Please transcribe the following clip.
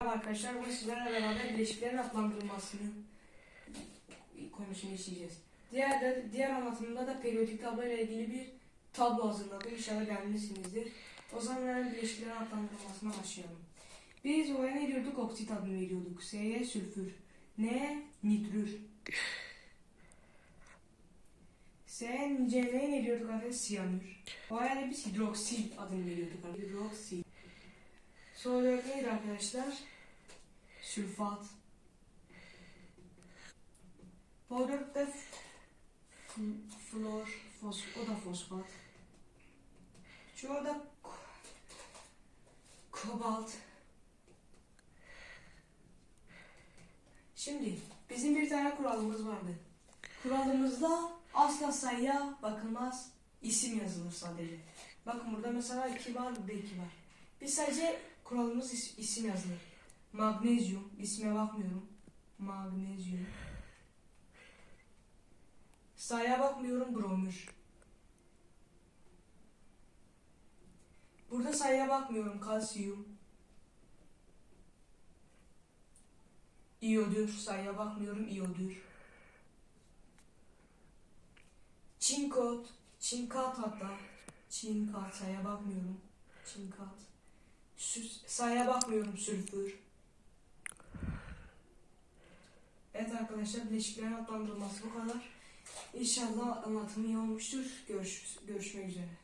Arkadaşlar, bugün sizlerle beraber bileşiklerin adlandırılmasını konusunu işleyeceğiz. Diğer, de, diğer anlatımda da periyodik tablo ile ilgili bir tablo hazırladım. İnşallah beğenmişsinizdir. O zaman hemen bileşiklerin adlandırılmasına başlayalım. Biz O'ya ne diyorduk? Oksit adını veriyorduk. S'ye sülfür. N'ye nitrür. S'ye C'ye ne diyorduk arkadaşlar? Siyanür. O'ya da biz hidroksil adını veriyorduk. Hidroksil. Dört neydi arkadaşlar? Sülfat. Dörtte f- flor, fos, o da fosfat. Şu da ko- kobalt. Şimdi bizim bir tane kuralımız vardı. Kuralımızda asla sayıya bakılmaz, isim yazılır sadece. Bakın burada mesela 2 var, burada 2 var. Biz sadece kuralımız is- isim yazılır. Magnezyum, isme bakmıyorum. Magnezyum. Sayıya bakmıyorum, bromür. Burada sayıya bakmıyorum, kalsiyum. İyodür, sayıya bakmıyorum, iyodür. Çinkot, çinkat hatta. Çinkat, sayıya bakmıyorum. Çinkat. Sayıya bakmıyorum sülfür. Evet arkadaşlar bileşiklerin adlandırılması bu kadar. İnşallah anlatımı iyi olmuştur. Görüş, görüşmek üzere.